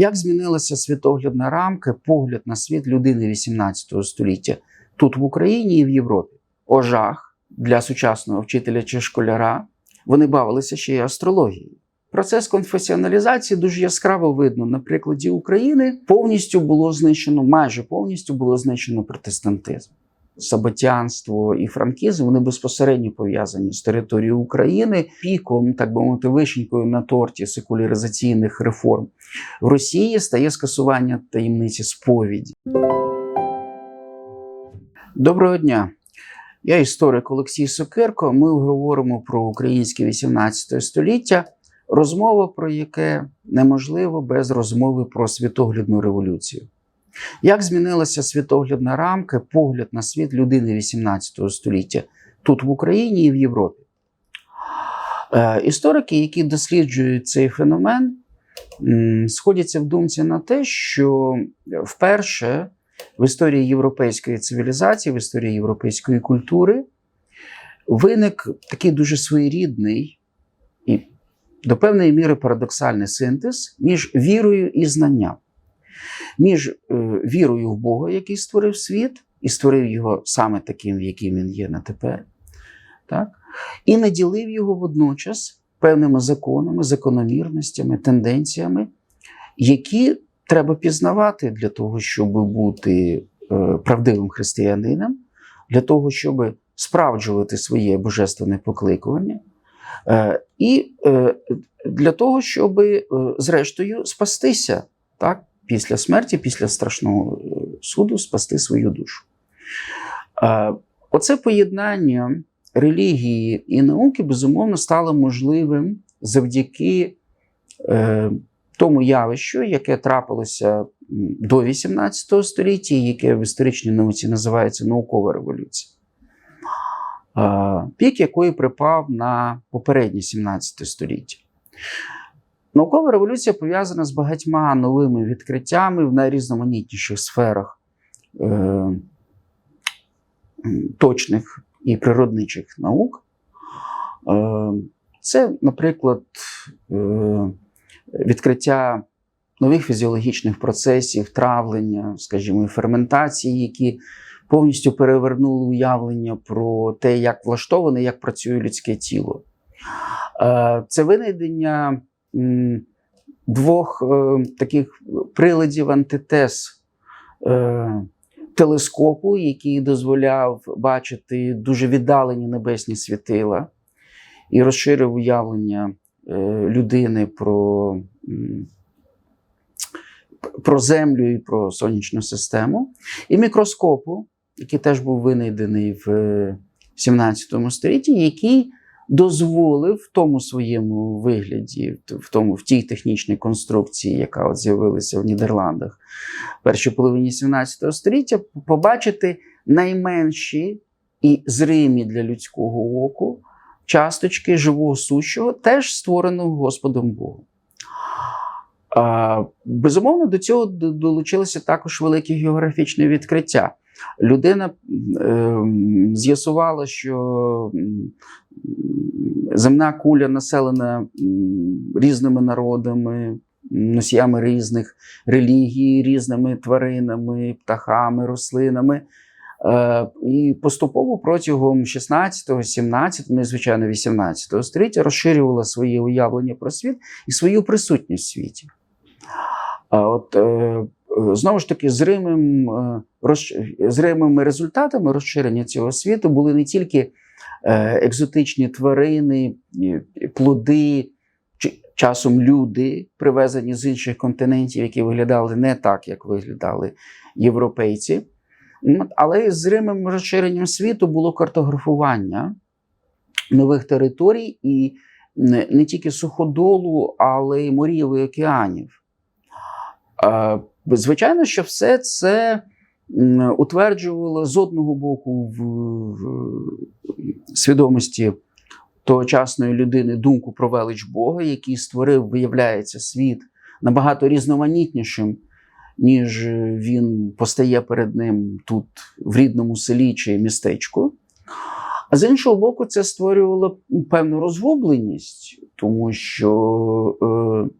Як змінилася світоглядна рамка, погляд на світ людини 18 століття тут в Україні і в Європі? Ожах для сучасного вчителя чи школяра. Вони бавилися ще й астрологією. Процес конфесіоналізації дуже яскраво видно на прикладі України. Повністю було знищено, майже повністю було знищено протестантизм. Саботянство і франкізм вони безпосередньо пов'язані з територією України, піком, так би мовити, вишенькою на торті секуляризаційних реформ в Росії стає скасування таємниці сповіді. Доброго дня. Я історик Олексій Сокирко. Ми говоримо про українське 18 століття, розмова про яке неможливо без розмови про світоглядну революцію. Як змінилася світоглядна рамка, погляд на світ людини 18 століття тут в Україні і в Європі? Е, історики, які досліджують цей феномен, сходяться в думці на те, що вперше в історії європейської цивілізації, в історії європейської культури виник такий дуже своєрідний і до певної міри парадоксальний синтез між вірою і знанням, між е, вірою в Бога, який створив світ, і створив його саме таким, яким він є на тепер, так? і наділив його водночас певними законами, закономірностями, тенденціями, які треба пізнавати для того, щоб бути е, правдивим християнином, для того, щоб справджувати своє божественне покликування, е, і для того, щоб, зрештою, спастися так, після смерті, після страшного е, суду, спасти свою душу. Оце поєднання релігії і науки, безумовно, стало можливим завдяки е, тому явищу, яке трапилося до 18 століття, яке в історичній науці називається наукова революція, пік якої припав на попереднє 17 століття. Наукова революція пов'язана з багатьма новими відкриттями в найрізноманітніших сферах е, точних і природничих наук. Е, Це, наприклад, е, відкриття нових фізіологічних процесів, травлення, скажімо, ферментації, які повністю перевернули уявлення про те, як влаштоване, як працює людське тіло. Е, Це винайдення двох е, таких приладів антитез е, телескопу, який дозволяв бачити дуже віддалені небесні світила, і розширив уявлення е, людини про, про Землю і про сонячну систему, і мікроскопу, який теж був винайдений в е, 17 столітті, який дозволив в тому своєму вигляді, в тому в тій технічній конструкції, яка от з'явилася в Нідерландах в першій половині 17 століття, побачити найменші і зримі для людського оку часточки живого сущого, теж створеного Господом Богом. Безумовно, до цього долучилися також великі географічні відкриття. Людина е, з'ясувала, що земна куля населена різними народами, носіями різних релігій, різними тваринами, птахами, рослинами. Е, І поступово протягом 16, 17, ну і звичайно 18 століття розширювала своє уявлення про світ і свою присутність в світі. От е, знову ж таки, зримим, е, зримими результатами розширення цього світу були не тільки е, екзотичні тварини, плоди, часом люди, привезені з інших континентів, які виглядали не так, як виглядали європейці. Але і зримим розширенням світу було картографування нових територій і не, не тільки суходолу, але й морів і океанів. Звичайно, що все це утверджувало з одного боку в свідомості тогочасної людини думку про велич Бога, який створив, виявляється, світ набагато різноманітнішим, ніж він постає перед ним тут, в рідному селі чи містечку. А з іншого боку, це створювало певну розгубленість, тому що е,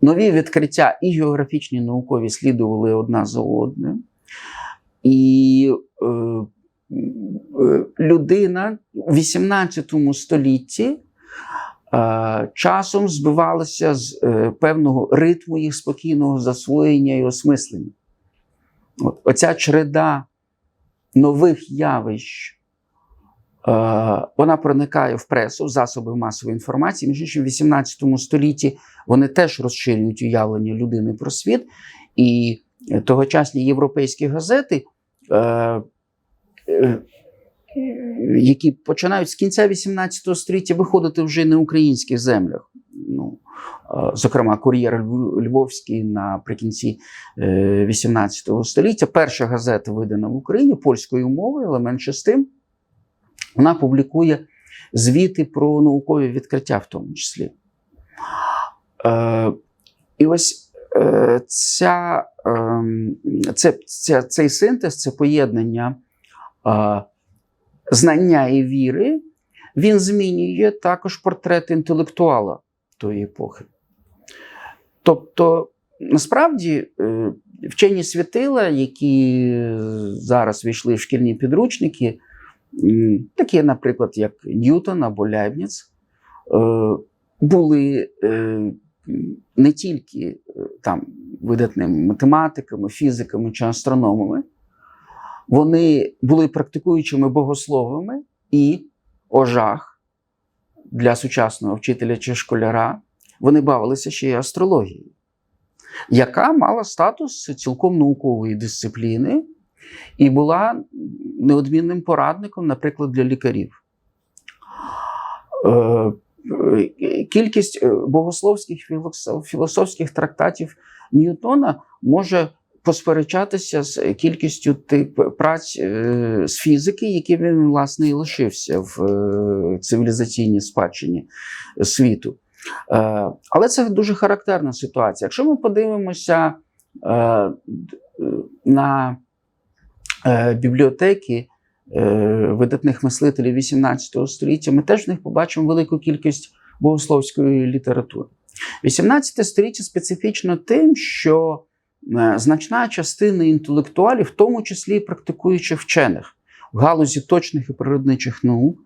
нові відкриття і географічні, наукові слідували одна за одним. І е, е, людина у 18 столітті е, часом збивалася з е, певного ритму їх спокійного засвоєння і осмислення. От, оця череда нових явищ. Е, Вона проникає в пресу, в засоби масової інформації. Між іншим, в 18 столітті вони теж розширюють уявлення людини про світ. І тогочасні європейські газети, е, е, які починають з кінця 18 століття виходити вже на українських землях. Ну, зокрема, кур'єр Львовський наприкінці е, 18 століття. Перша газета видана в Україні польською мовою, але менше з тим, вона публікує звіти про наукові відкриття, в тому числі. Е, і ось е, ця, е, це, це, цей синтез, це поєднання е, знання і віри, він змінює також портрет інтелектуала тої епохи. Тобто, насправді, е, вчені світила, які зараз війшли в шкільні підручники, такі, наприклад, як Ньютон або Лейбніц, е, були е, не тільки е, там видатними математиками, фізиками чи астрономами, вони були практикуючими богословами і ожах для сучасного вчителя чи школяра. Вони бавилися ще й астрологією, яка мала статус цілком наукової дисципліни і була неодмінним порадником, наприклад, для лікарів. Е, е, Кількість е, богословських філософських трактатів Ньютона може посперечатися з кількістю тип праць з фізики, які він власне і лишився в цивілізаційній спадщині світу. Але це дуже характерна ситуація. Якщо ми подивимося на бібліотеки е, видатних мислителів XVIII століття, ми теж в них побачимо велику кількість богословської літератури. 18 століття специфічно тим, що е, значна частина інтелектуалів, в тому числі і практикуючих вчених в галузі точних і природничих наук,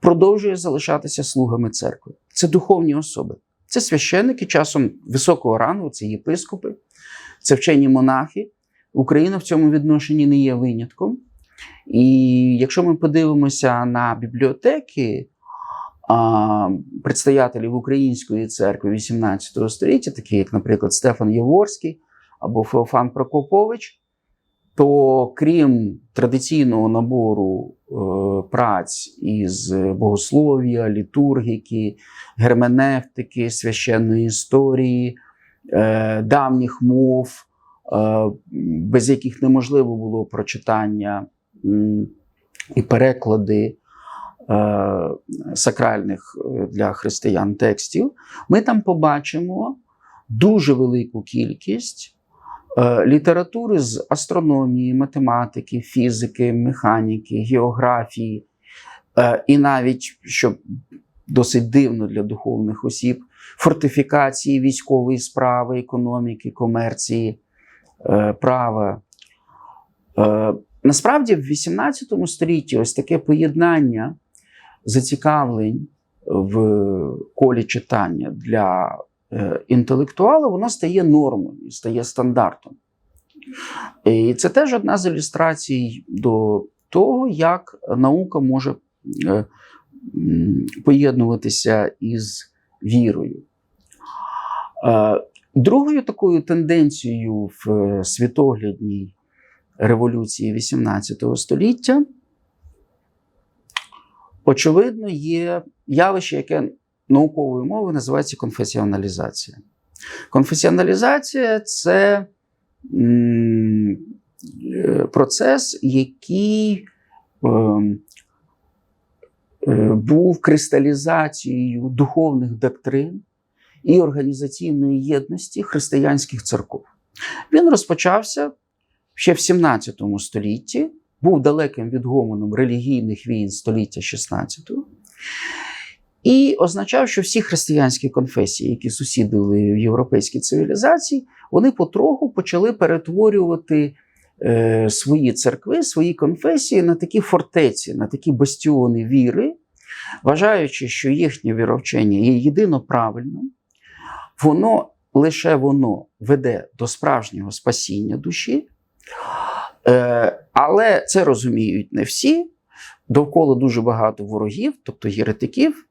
продовжує залишатися слугами церкви. Це духовні особи. Це священники, часом високого рангу, це єпископи, це вчені монахи. Україна в цьому відношенні не є винятком. І якщо ми подивимося на бібліотеки а, предстоятелів Української церкви XVIII століття, такі як, наприклад, Стефан Єворський або Феофан Прокопович, то крім традиційного набору е, праць із богослов'я, літургіки, герменевтики, священної історії, е, давніх мов, без яких неможливо було прочитання і переклади е, сакральних е, для християн текстів, ми там побачимо дуже велику кількість е, літератури з астрономії, математики, фізики, механіки, географії, е, і навіть, що досить дивно для духовних осіб, фортифікації, військової справи, економіки, комерції, е, права. Е, Насправді, в XVIII столітті ось таке поєднання зацікавлень в колі читання для е, інтелектуала, воно стає нормою, стає стандартом. І це теж одна з ілюстрацій до того, як наука може поєднуватися із вірою. Другою такою тенденцією в е, світоглядній революції XVIII століття, очевидно, є явище, яке науковою мовою називається конфесіоналізація. Конфесіоналізація це е, процес, який ем, е, був кристалізацією духовних доктрин і організаційної єдності християнських церков. Він розпочався ще в 17 столітті, був далеким відгомоном релігійних війн століття XVI. і означав, що всі християнські конфесії, які сусідили в європейській цивілізації, вони потроху почали перетворювати е, свої церкви, свої конфесії на такі фортеці, на такі бастіони віри, вважаючи, що їхнє віровчення є єдино правильним, воно лише воно веде до справжнього спасіння душі. Е, але це розуміють не всі. Довкола дуже багато ворогів, тобто єретиків,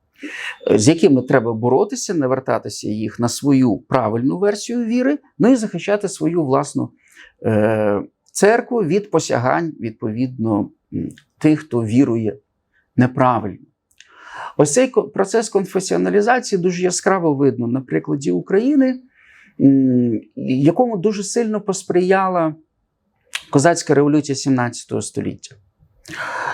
з якими треба боротися, не вертатися їх на свою правильну версію віри, ну і захищати свою власну е, церкву від посягань, відповідно, тих, хто вірує неправильно. Ось цей процес конфесіоналізації дуже яскраво видно на прикладі України, якому дуже сильно посприяла козацька революція 17 століття,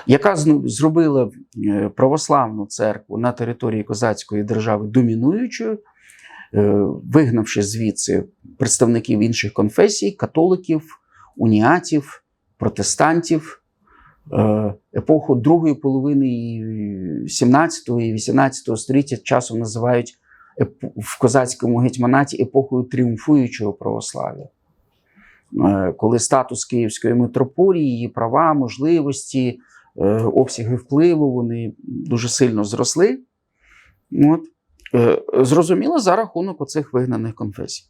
яка зробила е, православну церкву на території козацької держави домінуючою, е, вигнавши звідси представників інших конфесій, католиків, уніатів, протестантів. Е, Епоху другої половини і 17 і 18 століття часом називають в козацькому гетьманаті епохою тріумфуючого православ'я. Е, Коли статус Київської митрополії, її права, можливості, е, обсяги впливу вони дуже сильно зросли. От. Зрозуміло за рахунок оцих вигнаних конфесій.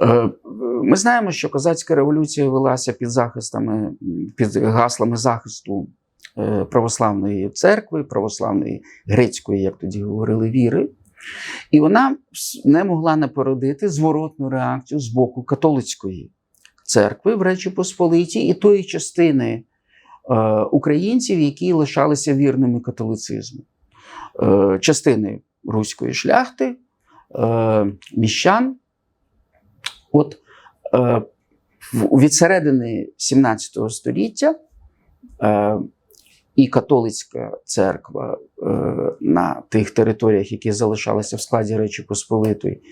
Е, Ми знаємо, що козацька революція велася під захистами, під гаслами захисту е, православної церкви, православної грецької, як тоді говорили, віри. І вона не могла не породити зворотну реакцію з боку католицької церкви в Речі Посполитій і тої частини е, українців, які лишалися вірними католицизму, частини руської шляхти, міщан. От е, від середини 17 століття е, і католицька церква е, на тих територіях, які залишалися в складі Речі Посполитої,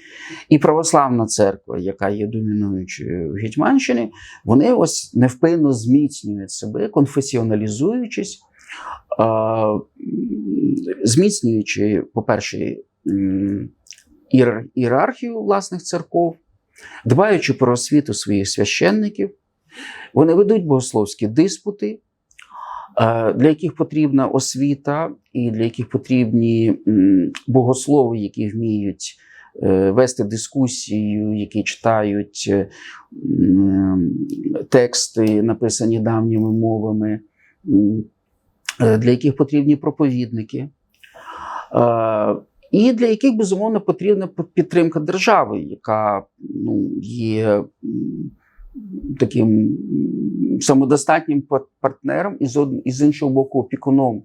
і православна церква, яка є домінуючою в Гетьманщині, вони ось невпинно зміцнюють себе, конфесіоналізуючись, е, зміцнюючи, по-перше, ієрархію власних церков, дбаючи про освіту своїх священників, вони ведуть богословські диспути, е, для яких потрібна освіта, і для яких потрібні богослови, які вміють е, вести дискусію, які читають е, тексти, написані давніми мовами, для яких потрібні проповідники. І для яких, безумовно, потрібна підтримка держави, яка ну, є таким самодостатнім партнером і з, і з іншого боку опікуном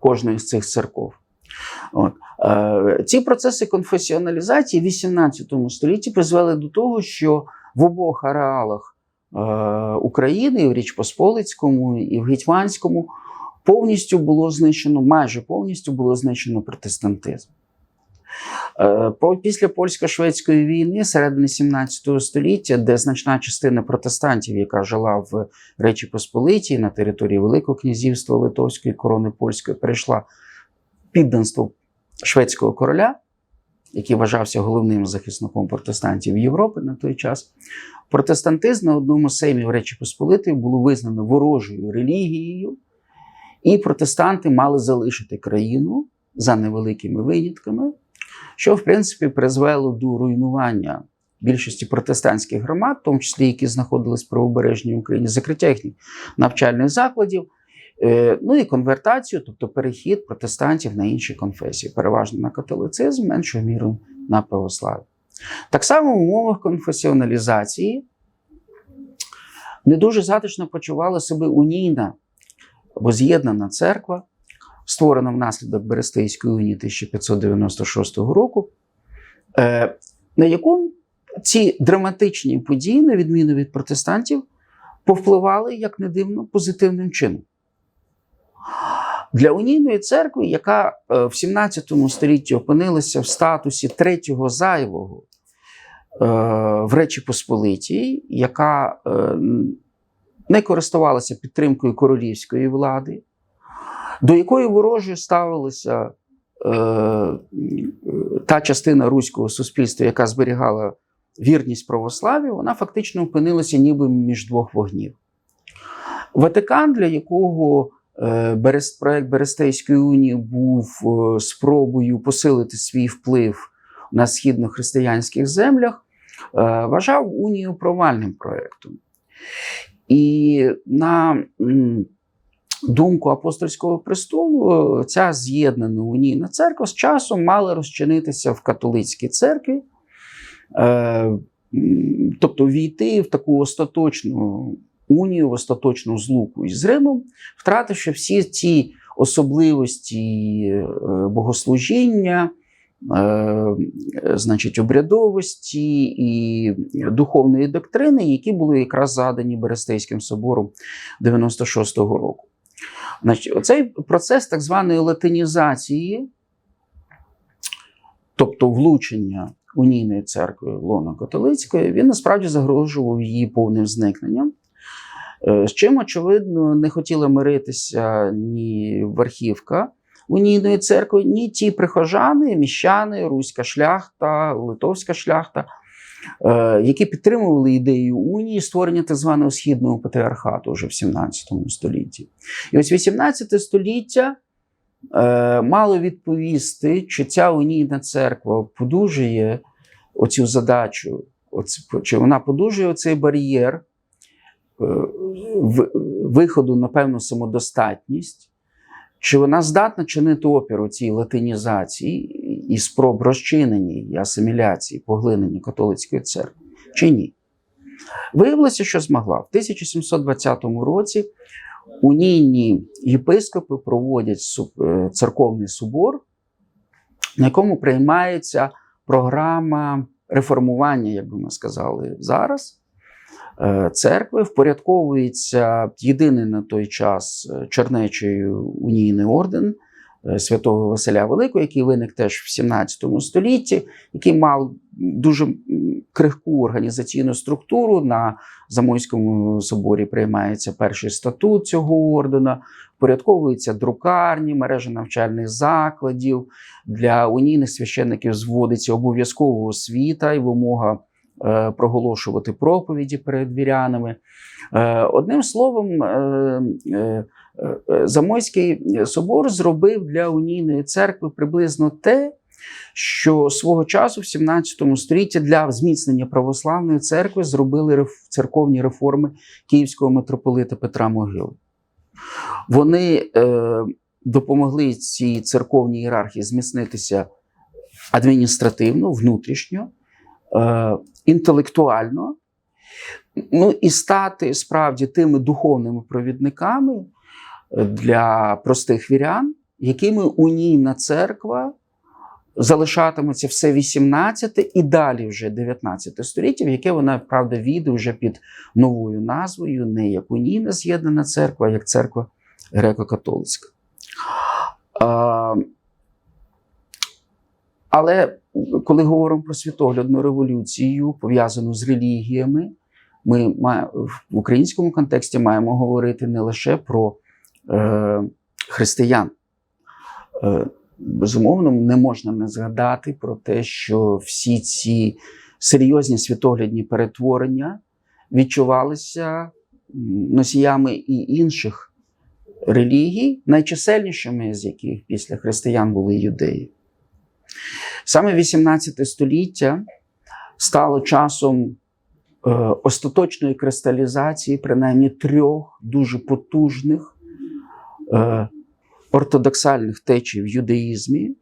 кожної з цих церков. От. Е, ці процеси конфесіоналізації в 18 столітті призвели до того, що в обох ареалах е, України, і в Річ-Посполицькому, і в Гетьманському, повністю було знищено, майже повністю було знищено протестантизм. Е, Після польсько-шведської війни, середини 17 століття, де значна частина протестантів, яка жила в Речі Посполитій на території Великого князівства Литовської корони польської, перейшла підданство шведського короля, який вважався головним захисником протестантів Європи на той час. Протестантизм на одному з сеймів Речі Посполитої було визнано ворожою релігією, і протестанти мали залишити країну за невеликими винятками, що, в принципі, призвело до руйнування більшості протестантських громад, в тому числі які знаходились в правобережній Україні, закриття їхніх навчальних закладів, е, ну і конвертацію, тобто перехід протестантів на інші конфесії, переважно на католицизм, меншою мірою на православ'я. Так само в умовах конфесіоналізації не дуже затишно почувала себе унійна або з'єднана церква, створена внаслідок Берестейської унії 1596 року, е, на яку ці драматичні події, на відміну від протестантів, повпливали, як не дивно, позитивним чином. Для унійної церкви, яка е, в 17 столітті опинилася в статусі третього зайвого е, в Речі Посполитій, яка не користувалася підтримкою королівської влади, до якої ворожі ставилися е, та частина руського суспільства, яка зберігала вірність православ'ю, вона фактично опинилася ніби між двох вогнів. Ватикан, для якого е, проект Берестейської унії був е, спробою посилити свій вплив на східнохристиянських землях, е, вважав унію провальним проектом. І на думку апостольського престолу, ця з'єднана унійна церква з часом мала розчинитися в католицькій церкві, е, тобто війти в таку остаточну унію, в остаточну злуку із Римом, втративши всі ці особливості е, богослужіння. е, Значить, обрядовості і духовної доктрини, які були якраз задані Берестейським собором 96-го року. Значить, оцей процес так званої латинізації, тобто влучення унійної церкви лоно католицької, він насправді загрожував її повним зникненням. Е, З чим, очевидно, не хотіла миритися ні верхівка унійної церкви, ні ті прихожани, міщани, руська шляхта, литовська шляхта, які підтримували ідею унії створення так званого східного патріархату вже в 17 столітті. І ось 18 століття е, мало відповісти, чи ця унійна церква подужує оцю задачу, чи вона подужує оцей бар'єр е, виходу на певну самодостатність, чи вона здатна чинити опір у цій латинізації і спроб розчинення і асиміляції, поглинення католицької церкви, чи ні? Виявилося, що змогла. В 1720 році унійні єпископи проводять е, церковний собор, на якому приймається програма реформування, як би ми сказали зараз, е, церкви, впорядковується єдиний на той час е, чернечою унійний орден святого Василя Великого, який виник теж в 17 столітті, який мав дуже крихку організаційну структуру. На Замойському соборі приймається перший статут цього ордена, впорядковуються друкарні, мережа навчальних закладів. Для унійних священників зводиться обов'язкова освіта і вимога е, проголошувати проповіді перед вірянами. Е, одним словом, е, е, е, Замойський собор зробив для унійної церкви приблизно те, що свого часу в 17 столітті для зміцнення православної церкви зробили церковні реформи київського митрополита Петра Могили. Вони е, допомогли цій церковній ієрархії зміцнитися адміністративно, внутрішньо, е, інтелектуально, ну і стати справді тими духовними провідниками е, для простих вірян, якими унійна церква залишатиметься все 18 і далі вже 19 століття, в яке вона, правда, війде вже під новою назвою, не як унійна з'єднана церква, а як церква греко-католицька. Але коли говоримо про світоглядну революцію, пов'язану з релігіями, ми в українському контексті маємо говорити не лише про е, християн. Е, безумовно, не можна не згадати про те, що всі ці серйозні світоглядні перетворення відчувалися носіями і інших релігій, найчисельнішими з яких після християн були юдеї. Саме 18 століття стало часом е, остаточної кристалізації, принаймні трьох дуже потужних ортодоксальних течій в юдаїзмі,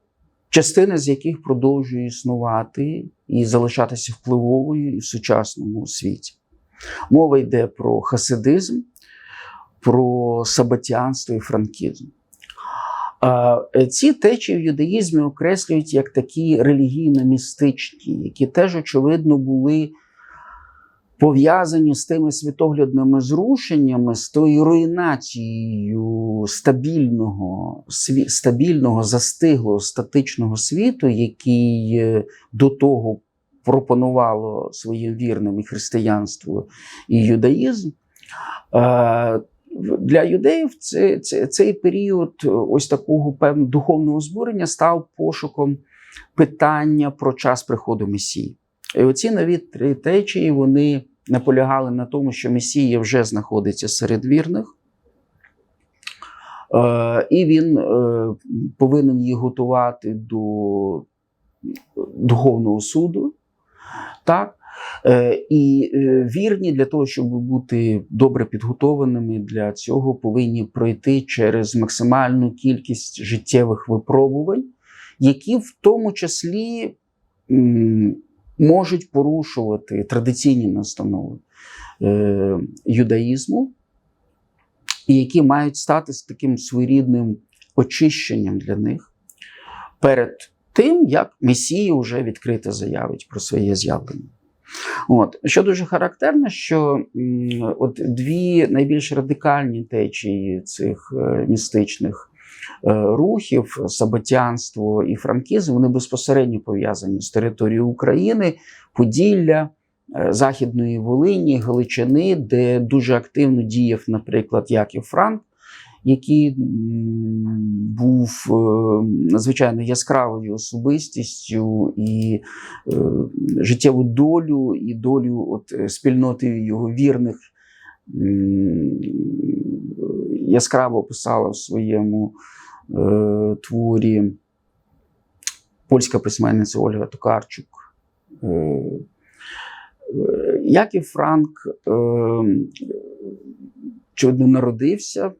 частина з яких продовжує існувати і залишатися впливовою і в сучасному світі. Мова йде про хасидизм, про сабатіанство і франкізм. Е, Ці течії в юдаїзмі окреслюють як такі релігійно-містичні, які теж, очевидно, були пов'язані з тими світоглядними зрушеннями, з тою руйнацією стабільного, стабільного, застиглого, статичного світу, який е, до того пропонувало своїм вірним і християнство, і юдаїзм. Для юдеїв це, це, цей період е, ось такого певного духовного збурення став пошуком питання про час приходу Месії. І оці нові три течії вони наполягали на тому, що Месія вже знаходиться серед вірних. Е, і він е, повинен їх готувати до духовного суду. Так? Е, і вірні для того, щоб бути добре підготованими для цього, повинні пройти через максимальну кількість життєвих випробувань, які в тому числі можуть порушувати традиційні настанови е, юдаїзму, і які мають стати з таким своєрідним очищенням для них перед тим, як Месія вже відкрито заявить про своє з'явлення. От. Що дуже характерно, що от дві найбільш радикальні течії цих е, містичних рухів саботянство і франкізм, вони безпосередньо пов'язані з територією України, Поділля, е, Західної Волині, Галичини, де дуже активно діяв, наприклад, Яків Франк, який був е, надзвичайно яскравою особистістю і е, життєву долю і долю от, е, спільноти його вірних яскраво описала в своєму е, творі польська письменниця Ольга Токарчук. Е, е, Яків Франк е, очевидно, народився е,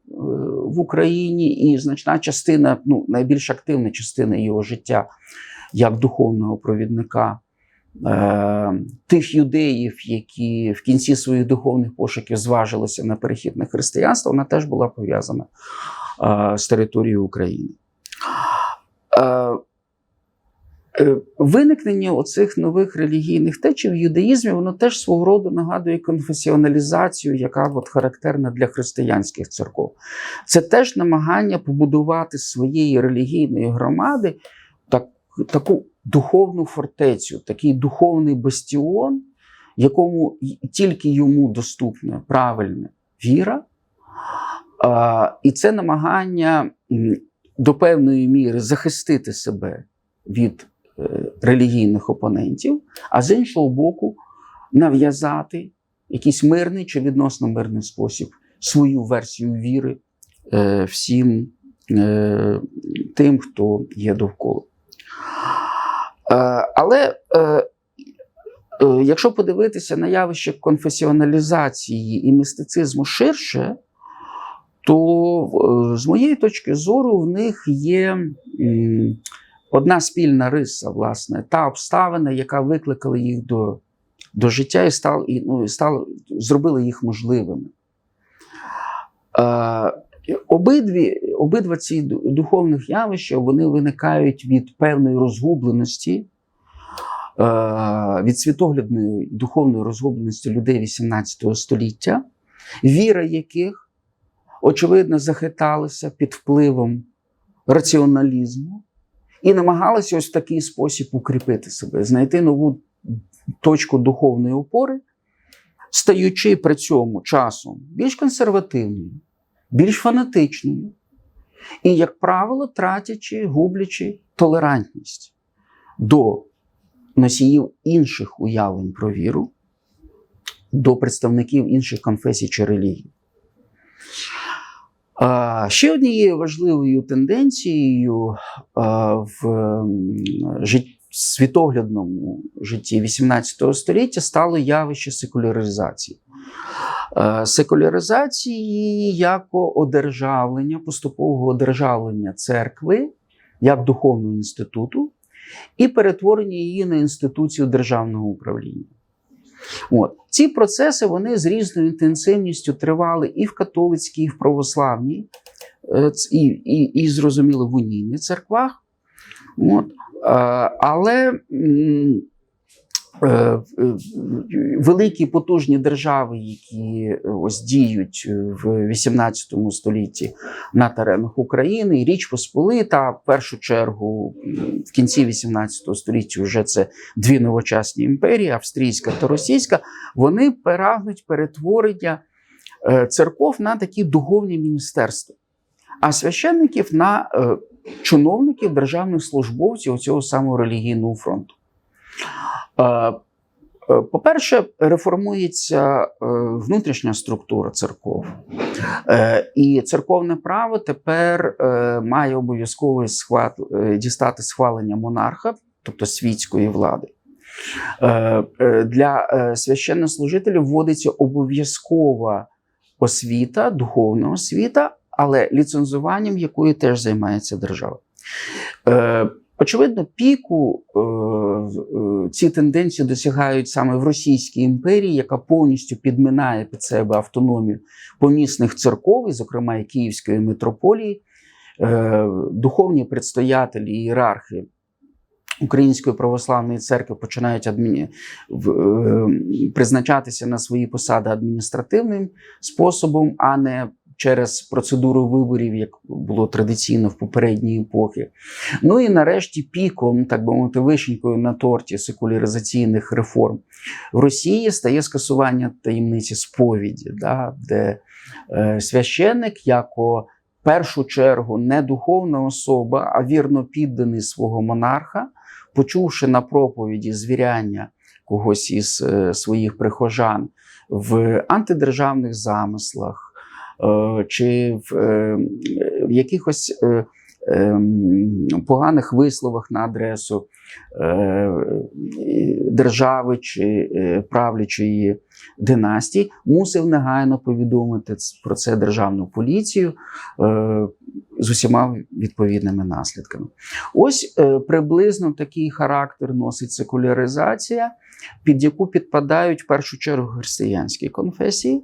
в Україні, і значна частина, ну, найбільш активна частина його життя як духовного провідника тих юдеїв, які в кінці своїх духовних пошуків зважилися на перехід на християнство, вона теж була пов'язана е, з територією України. Е, Е, Виникнення оцих нових релігійних течій в юдаїзмі, воно теж свого роду нагадує конфесіоналізацію, яка от характерна для християнських церков. Це теж намагання побудувати своєї релігійної громади так, таку духовну фортецю, такий духовний бастіон, якому тільки йому доступна правильна віра. І це намагання до певної міри захистити себе від е, релігійних опонентів, а з іншого боку, нав'язати якийсь мирний чи відносно мирний спосіб свою версію віри е, всім е, тим, хто є довкола. Але е, е, якщо подивитися на явище конфесіоналізації і містицизму ширше, то е, з моєї точки зору в них є одна спільна риса, власне, та обставина, яка викликала їх до, до життя і, стал, і, ну, і стала, зробила їх можливими. Е, обидві, обидва ці духовних явища вони виникають від певної розгубленості, від світоглядної духовної розгубленості людей XVIII століття, віра яких, очевидно, захиталася під впливом раціоналізму і намагалася ось в такий спосіб укріпити себе, знайти нову точку духовної опори, стаючи при цьому часом більш консервативною, більш фанатичною і, як правило, тратячи, гублячи толерантність до носіїв інших уявлень про віру, до представників інших конфесій чи релігій. Ще однією важливою тенденцією в світоглядному житті XVIII століття стало явище секуляризації. Секуляризації як одержавлення, поступового одержавлення церкви як духовного інституту і перетворення її на інституцію державного управління. От. Ці процеси вони з різною інтенсивністю тривали і в католицькій, і в православній, е, і, і, і зрозуміло, в унійних церквах. От. Е, Але великі потужні держави, які е, ось діють в 18 столітті на теренах України, Річ Посполита, в першу чергу в кінці 18 століття вже це дві новочасні імперії, австрійська та російська, вони прагнуть перетворення е, церков на такі духовні міністерства, а священників на е, чиновників, державних службовців цього самого релігійного фронту. Е, е, По-перше, реформується е, внутрішня структура церков. І церковне право тепер має обов'язково дістати схвалення монарха, тобто світської влади. Для священнослужителів вводиться обов'язкова освіта, духовна освіта, але ліцензуванням якої теж займається держава. Очевидно, піку е, е, ці тенденції досягають саме в Російській імперії, яка повністю підминає під себе автономію помісних церков, і, зокрема і Київської митрополії, Е, духовні предстоятелі, ієрархи Української православної церкви починають е, призначатися на свої посади адміністративним способом, а не через процедуру виборів, як було традиційно в попередні епохи. Ну і нарешті піком, так би мовити, вишенькою на торті секуляризаційних реформ в Росії стає скасування таємниці сповіді, да, де е, священник, яко першу чергу не духовна особа, а вірно підданий свого монарха, почувши на проповіді звіряння когось із е, своїх прихожан в антидержавних замислах чи в, е, в якихось е, ем, поганих висловах на адресу е, держави чи е, правлячої династії, мусив негайно повідомити про це державну поліцію е, з усіма відповідними наслідками. Ось е, приблизно такий характер носить секуляризація, під яку підпадають в першу чергу християнські конфесії.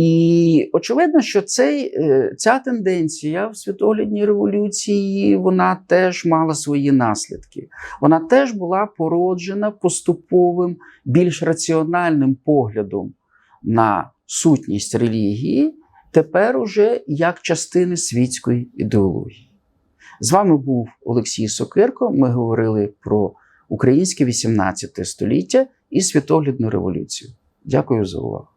І очевидно, що цей, е, ця тенденція в світоглядній революції вона теж мала свої наслідки. Вона теж була породжена поступовим, більш раціональним поглядом на сутність релігії, тепер уже як частини світської ідеології. З вами був Олексій Сокирко. Ми говорили про українське 18 століття і світоглядну революцію. Дякую за увагу.